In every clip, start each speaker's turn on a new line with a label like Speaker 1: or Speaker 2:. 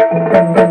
Speaker 1: Thank you.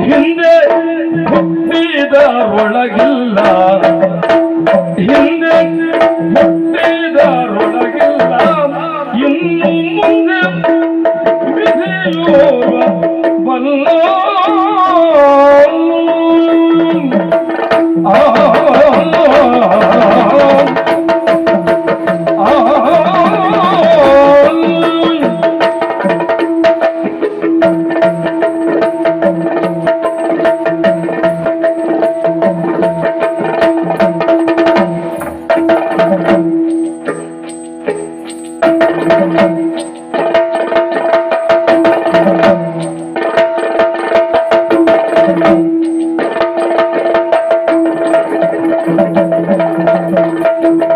Speaker 1: ಹಿಂದೆ ಹುಟ್ಟಿದ ಒಳಗಿಲ್ಲ ಹಿಂದೆ Thank you.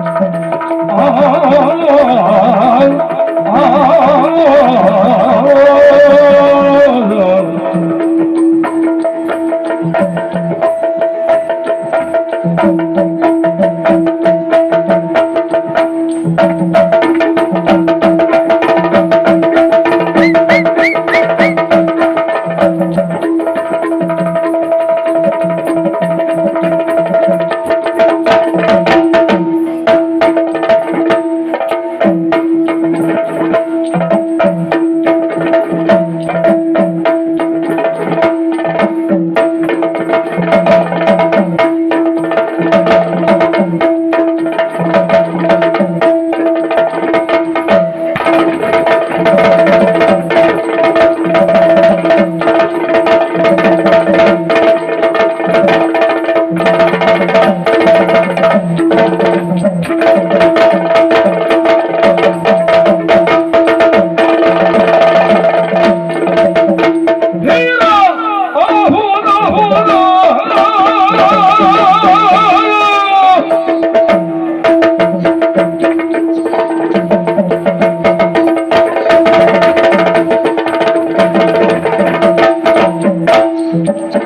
Speaker 1: Thank you.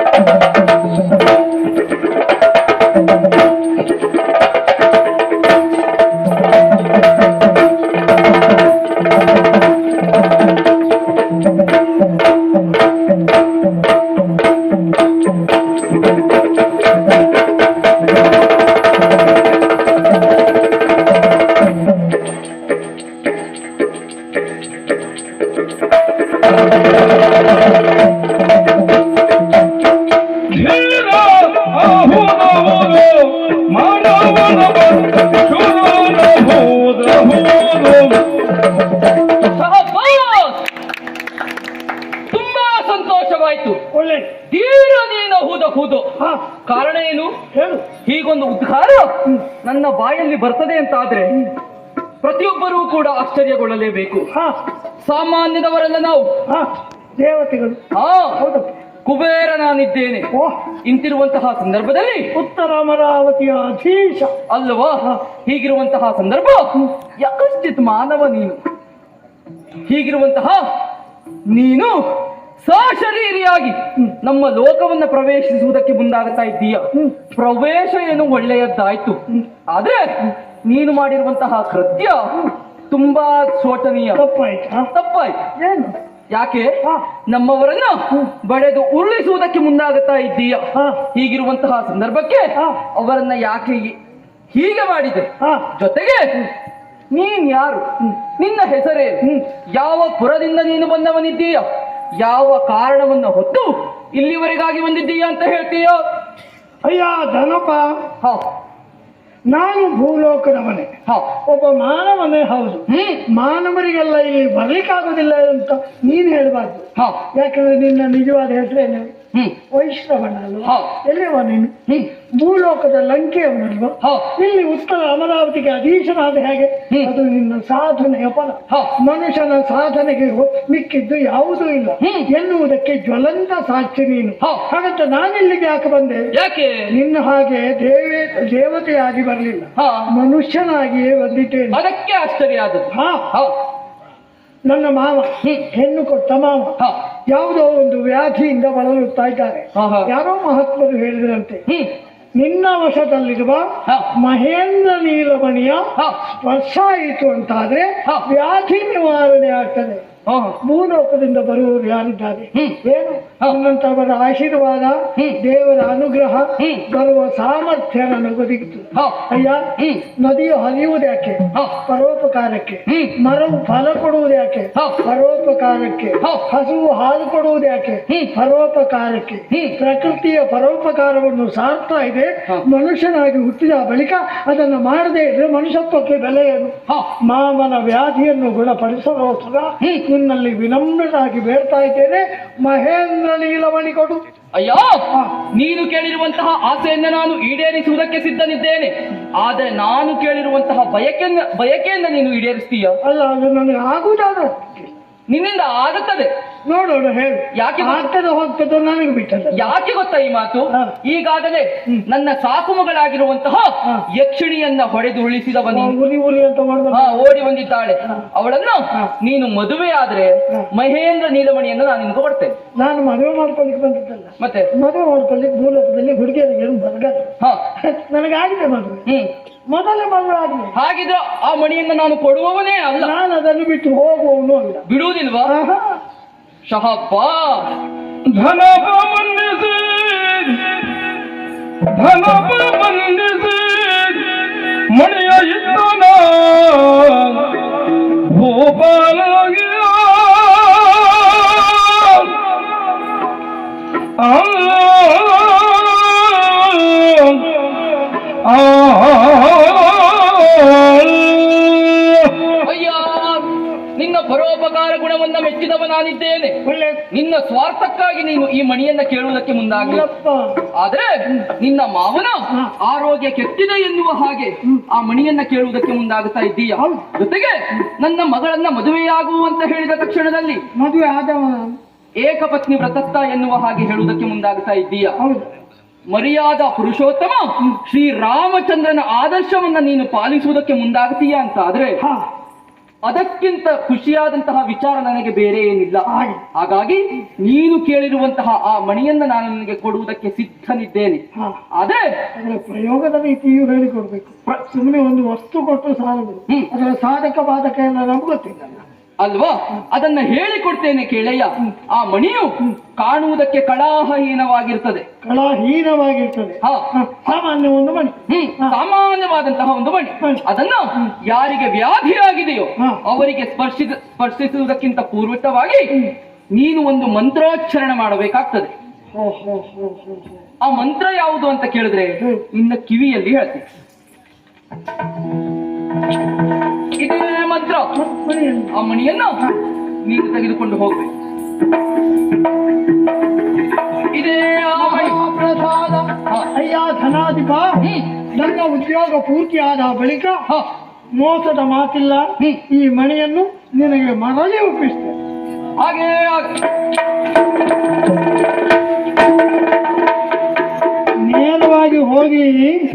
Speaker 1: ಸಂತೋಷವಾಯಿತು ಒಳ್ಳೆ. ಧೀರನೇನ ಹೂದ ಕೂದು. ಕಾರಣ ಏನು? ಹೇಳು. ಹೀಗೊಂದು ಉದ್ಘಾರ
Speaker 2: ನನ್ನ ಬಾಯಲ್ಲಿ ಬರ್ತದೆ ಅಂತ ಆದ್ರೆ ಪ್ರತಿಯೊಬ್ಬರೂ ಕೂಡ ಆಶ್ಚರ್ಯಗೊಳ್ಳಲೇಬೇಕು. ಸಾಮಾನ್ಯದವರಲ್ಲ ನಾವು.
Speaker 3: ದೇವತೆಗಳು.
Speaker 2: ಹಾ.
Speaker 3: ಕುಬೇರನಾನಿದ್ದೇನೆ
Speaker 2: ಇಂತಿರುವಂತಹ ಸಂದರ್ಭದಲ್ಲಿ?
Speaker 3: ಉತ್ತರ ಅಮರಾವತಿಯ ಅಧೀಶ.
Speaker 2: ಅಲ್ವಾ? ಹೀಗಿರುವಂತಹ ಸಂದರ್ಭ? ಯಕಶ್ಚಿತ್ ಮಾನವ ನೀನು? ಹೀಗಿರುವಂತಹ ನೀನು? ಸಶರೀರಿಯಾಗಿ ನಮ್ಮ ಲೋಕವನ್ನ ಪ್ರವೇಶಿಸುವುದಕ್ಕೆ ಮುಂದಾಗುತ್ತಾ ಇದ್ದೀಯ? ಪ್ರವೇಶ ಏನು ಒಳ್ಳೆಯದ್ದಾಯ್ತು? ಆದ್ರೆ ನೀನು ಮಾಡಿರುವಂತಹ ಕೃತ್ಯ ತುಂಬಾ ಶೋಚನೀಯ.
Speaker 3: ತಪ್ಪಾಯ್ತು?
Speaker 2: ತಪ್ಪಾಯ್ತು.
Speaker 3: ಏನು?
Speaker 2: ಯಾಕೆ? ನಮ್ಮವರನ್ನ ಬಡೆದು ಉರುಳಿಸುವುದಕ್ಕೆ ಮುಂದಾಗುತ್ತಾ ಇದ್ದೀಯ? ಹೀಗಿರುವಂತಹ ಸಂದರ್ಭಕ್ಕೆ. ಅವರನ್ನ ಯಾಕೆ ಹೀಗೆ ಮಾಡಿದೆ? ಜೊತೆಗೆ ನೀನ್ ಯಾರು? ನಿನ್ನ ಹೆಸರೇ ಯಾವ ಪುರದಿಂದ ನೀನು ಬಂದವನಿದ್ದೀಯ? ಯಾವ ಕಾರಣವನ್ನ ಹೊತ್ತು ಇಲ್ಲಿವರೆಗಾಗಿ ಬಂದಿದ್ದೀಯ ಅಂತ ಹೇಳ್ತೀಯ?
Speaker 3: ಅಯ್ಯ ಧನಪ
Speaker 2: ಹಾ.
Speaker 3: ನಾನು ಭೂಲೋಕದವನೇ.
Speaker 2: ಹಾ.
Speaker 3: ಒಬ್ಬ ಮಾನವನೇ ಹೌದು.
Speaker 2: ಹ್ಮ್.
Speaker 3: ಮಾನವರಿಗೆಲ್ಲ ಇಲ್ಲಿ ಬರ್ಲಿಕ್ಕಾಗೋದಿಲ್ಲ ಅಂತ ನೀನ್ ಹೇಳ್ಬಾರ್ದು.
Speaker 2: ಹಾ.
Speaker 3: ಯಾಕಂದ್ರೆ ನಿನ್ನ ನಿಜವಾದ ಹೆಸರೇನು?
Speaker 2: ಹ್ಮ್.
Speaker 3: ವೈಷ್ಣವನ ಅಲ್ವಾ ಎಲ್ಲಿವ ನೀನು? ಭೂಲೋಕದ ಲಂಕೆಯವನಲ್ವಾ? ಇಲ್ಲಿ ಉತ್ತರ ಅಮರಾವತಿಗೆ ಅಧೀಶನಾದ ಹೇಗೆ. ಅದು ನಿನ್ನ ಸಾಧನೆಯ ಫಲ. ಮನುಷ್ಯನ ಸಾಧನೆಗೆ ಮಿಕ್ಕಿದ್ದು ಯಾವುದೂ ಇಲ್ಲ. ಎನ್ನುವುದಕ್ಕೆ ಜ್ವಲಂತ ಸಾಕ್ಷಿ ನೀನು. ಹಾಗಂತ ನಾನಿಲ್ಲಿಗೆ ಯಾಕೆ ಬಂದೆ?
Speaker 2: ಯಾಕೆ?
Speaker 3: ನಿನ್ನ ಹಾಗೆ ದೇವೇ ದೇವತೆಯಾಗಿ ಬರಲಿಲ್ಲ. ಮನುಷ್ಯನಾಗಿಯೇ ಬಂದಿದ್ದೇನೆ.
Speaker 2: ಅದಕ್ಕೆ ಆಶ್ಚರ್ಯ ಆದದ್ದು.
Speaker 3: ಹಾ. ನನ್ನ ಮಾವ.
Speaker 2: ಹ್ಮ್.
Speaker 3: ಹೆಣ್ಣು ಕೊಟ್ಟ ಮಾವ. ಯಾವುದೋ ಒಂದು ವ್ಯಾಧಿಯಿಂದ ಬಳಲುತ್ತಾ ಇದ್ದಾರೆ. ಯಾರೋ ಮಹಾತ್ಮರು ಹೇಳಿದ್ರಂತೆ ನಿನ್ನ ವಶದಲ್ಲಿರುವ. ಮಹೇಂದ್ರ ನೀಲಮಣಿಯ ಸ್ಪರ್ಶ ಆಯಿತು ಅಂತಾದ್ರೆ. ವ್ಯಾಧಿ ನಿವಾರಣೆ ಆಗ್ತದೆ
Speaker 2: ಹಾ
Speaker 3: ಲೋಕದಿಂದ ಬರುವವರು ಯಾರಿದ್ದಾರೆ? ಏನು?
Speaker 2: ಹಾ.
Speaker 3: ಆಶೀರ್ವಾದ ದೇವರ ಅನುಗ್ರಹ. ಬರುವ ಸಾಮರ್ಥ್ಯ
Speaker 2: ಹಾ.
Speaker 3: ಅಯ್ಯ ನದಿಯು ಹರಿಯುವುದು ಯಾಕೆ? ಪರೋಪಕಾರಕ್ಕೆ. ಮರವು ಫಲ ಕೊಡುವುದು ಯಾಕೆ? ಪರೋಪಕಾರಕ್ಕೆ. ಹಸುವು ಹಾಲು ಕೊಡುವುದು ಯಾಕೆ. ಪರೋಪಕಾರಕ್ಕೆ. ಪ್ರಕೃತಿಯ ಪರೋಪಕಾರವನ್ನು ಸಾರ್ತಾ ಇದೆ. ಮನುಷ್ಯನಾಗಿ ಹುಟ್ಟಿದ ಬಳಿಕ ಅದನ್ನು ಮಾಡದೇ ಇದ್ರೆ ಮನುಷ್ಯತ್ವಕ್ಕೆ ಬೆಲೆ ಏನು? ಮಾಮನ ವ್ಯಾಧಿಯನ್ನು ಗುಣಪಡಿಸಲೋಸ್ಕರ
Speaker 2: ಹ್ಮ್.
Speaker 3: ನಿನ್ನಲ್ಲಿ ವಿನಮ್ರನಾಗಿ ಬೇಡ್ತಾ ಇದ್ದೇನೆ. ಮಹೇಂದ್ರ ನೀಲಮಣಿ ಕೊಡು.
Speaker 2: ಅಯ್ಯೋ! ನೀನು ಕೇಳಿರುವಂತಹ ಆಸೆಯನ್ನು ನಾನು ಈಡೇರಿಸುವುದಕ್ಕೆ ಸಿದ್ಧನಿದ್ದೇನೆ. ಆದರೆ ನಾನು ಕೇಳಿರುವಂತಹ ಬಯಕೆಯನ್ನ ಬಯಕೆಯನ್ನ ನೀನು ಈಡೇರಿಸ್ತೀಯ?
Speaker 3: ಅಲ್ಲ ಅದು ನನಗೆ ಆಗುವುದಾದ
Speaker 2: ನಿನ್ನಿಂದ ಆಗುತ್ತದೆ.
Speaker 3: ನೋಡೋಣ ಹೇಳು.
Speaker 2: ಯಾಕೆ ಮಾಡ್ತದೆ
Speaker 3: ಆಗ್ತದೆ ಹೋಗ್ತದೆ ನನಗೆ ಬಿಟ್ಟದ
Speaker 2: ಯಾಕೆ ಗೊತ್ತಾ ಈ ಮಾತು. ಈಗಾಗಲೇ ನನ್ನ ಸಾಕು ಮಗಳಾಗಿರುವಂತಹ
Speaker 3: ಹಾ.
Speaker 2: ಯಕ್ಷಿಣಿಯನ್ನ ಹೊಡೆದು ಉಳಿಸಿದವನು
Speaker 3: ಉರಿ ಉರಿ ಅಂತ
Speaker 2: ಓಡಿ ಬಂದಿದ್ದಾಳೆ. ಅವಳನ್ನು. ನೀನು ಮದುವೆ ಆದ್ರೆ. ಮಹೇಂದ್ರ ನೀಲಮಣಿಯನ್ನು ನಾನು ನಿಮ್ಗೆ ಕೊಡ್ತೇನೆ.
Speaker 3: ನಾನು ಮದುವೆ ಮಾಡ್ಕೊಳ್ಳಿಕ್ಕೆ ಬಂದಿದ್ದಲ್ಲ.
Speaker 2: ಮತ್ತೆ?
Speaker 3: ಮದುವೆ ಮಾಡ್ಕೊಳ್ಳಿಕ್ಕೆ ಭೂಲೋಕದಲ್ಲಿ ಹುಡುಗಿಯರಿಗೆ ಏನು ಬರಗಾಲ ನನಗಾಗಿದೆ ಮದುವೆ.
Speaker 2: ಹ್ಮ್.
Speaker 3: ಮೊದಲೇ ಆಗಿದೆ
Speaker 2: ಹಾಗಿದ್ರೆ ಆ ಮಣಿಯನ್ನು ನಾನು ಕೊಡುವವನೇ ಅಲ್ಲ.
Speaker 3: ನಾನು ಅದನ್ನು ಬಿಟ್ಟು ಹೋಗುವವನು ಅಲ್ಲ.
Speaker 2: ಬಿಡುವುದಿಲ್ವಾ?
Speaker 1: সহপথ। ধনবামন নিজির ধনবামন
Speaker 2: নিজির মণি অজিতন ভোপাল গিয়া ನಾನಿದ್ದೇನೆ
Speaker 3: ಒಳ್ಳೆ
Speaker 2: ನಿನ್ನ ಸ್ವಾರ್ಥಕ್ಕಾಗಿ ನೀನು ಈ ಮಣಿಯನ್ನ ಕೇಳುವುದಕ್ಕೆ ಮುಂದಾಗಲಿ.
Speaker 3: ಇಲ್ಲಪ್ಪ.
Speaker 2: ಆದ್ರೆ ನಿನ್ನ ಮಾವನ ಆರೋಗ್ಯ ಕೆಟ್ಟಿದೆ ಎನ್ನುವ ಹಾಗೆ ಆ ಮಣಿಯನ್ನ ಕೇಳುವುದಕ್ಕೆ ಮುಂದಾಗುತ್ತಾ ಇದ್ದೀಯ? ಜೊತೆಗೆ ನನ್ನ ಮಗಳನ್ನ ಮದುವೆಯಾಗುವಂತ ಹೇಳಿದ ತಕ್ಷಣದಲ್ಲಿ
Speaker 3: ಮದುವೆ ಆದವ.
Speaker 2: ಏಕಪತ್ನಿ ವ್ರತತ್ತ ಎನ್ನುವ ಹಾಗೆ ಹೇಳುವುದಕ್ಕೆ ಮುಂದಾಗುತ್ತಾ ಇದ್ದೀಯ? ಮರ್ಯಾದ ಪುರುಷೋತ್ತಮ ಶ್ರೀರಾಮಚಂದ್ರನ ಆದರ್ಶವನ್ನ ನೀನು ಪಾಲಿಸುವುದಕ್ಕೆ ಮುಂದಾಗ್ತೀಯ ಅಂತ ಆದ್ರೆ ಅದಕ್ಕಿಂತ ಖುಷಿಯಾದಂತಹ ವಿಚಾರ ನನಗೆ ಬೇರೆ ಏನಿಲ್ಲ. ಹಾಗಾಗಿ ನೀನು ಕೇಳಿರುವಂತಹ ಆ ಮಣಿಯನ್ನ ನಾನು ನಿನಗೆ ಕೊಡುವುದಕ್ಕೆ ಸಿದ್ಧನಿದ್ದೇನೆ.
Speaker 3: ಅದೇ ಪ್ರಯೋಗದ ರೀತಿಯೂ ಹೇಳಿಕೊಡ್ಬೇಕು. ಸುಮ್ಮನೆ ಒಂದು ವಸ್ತು ಕೊಟ್ಟು ಸಾಲದು. ಅದರ ಸಾಧಕ ಬಾಧಕ ಎಲ್ಲ ನಮ್ಗೆ ಗೊತ್ತಿಲ್ಲ.
Speaker 2: ಅಲ್ವಾ? ಅದನ್ನ ಹೇಳಿಕೊಡ್ತೇನೆ ಕೇಳಯ್ಯ. ಆ ಮಣಿಯು ಕಾಣುವುದಕ್ಕೆ ಕಳಾಹೀನವಾಗಿರ್ತದೆ.
Speaker 3: ಕಳಾಹೀನವಾಗಿರ್ತದೆ. ಸಾಮಾನ್ಯ ಒಂದು ಮಣಿ.
Speaker 2: ಹ್ಮ್ ಸಾಮಾನ್ಯವಾದಂತಹ ಒಂದು ಮಣಿ. ಅದನ್ನ ಯಾರಿಗೆ ವ್ಯಾಧಿಯಾಗಿದೆಯೋ. ಅವರಿಗೆ ಸ್ಪರ್ಶಿಸ ಸ್ಪರ್ಶಿಸುವುದಕ್ಕಿಂತ ಪೂರ್ವಕವಾಗಿ ನೀನು ಒಂದು ಮಂತ್ರೋಚ್ಚಾರಣ ಮಾಡಬೇಕಾಗ್ತದೆ. ಆ ಮಂತ್ರ ಯಾವುದು ಅಂತ ಕೇಳಿದ್ರೆ
Speaker 3: ಇನ್ನ
Speaker 2: ನಿನ್ನ ಕಿವಿಯಲ್ಲಿ ಹೇಳ್ತೀನಿ. ಇದೇ ಮಾತ್ರ. ಆ ಮಣಿಯನ್ನು ನೀನು ತೆಗೆದುಕೊಂಡು ಹೋಗಬೇಕು. ಇದೇ
Speaker 3: ಪ್ರಸಾದ ಅಯ್ಯ ಧನಾಧಿಪ ನನ್ನ ಉದ್ಯೋಗ ಪೂರ್ತಿಯಾದ ಬಳಿಕ ಮೋಸದ ಮಾತಿಲ್ಲ. ಈ ಮಣಿಯನ್ನು ನಿನಗೆ ಮರಳಿ ಒಪ್ಪಿಸ್ತೇನೆ.
Speaker 2: ಹಾಗೇ. ನೇರವಾಗಿ ಹೋಗಿ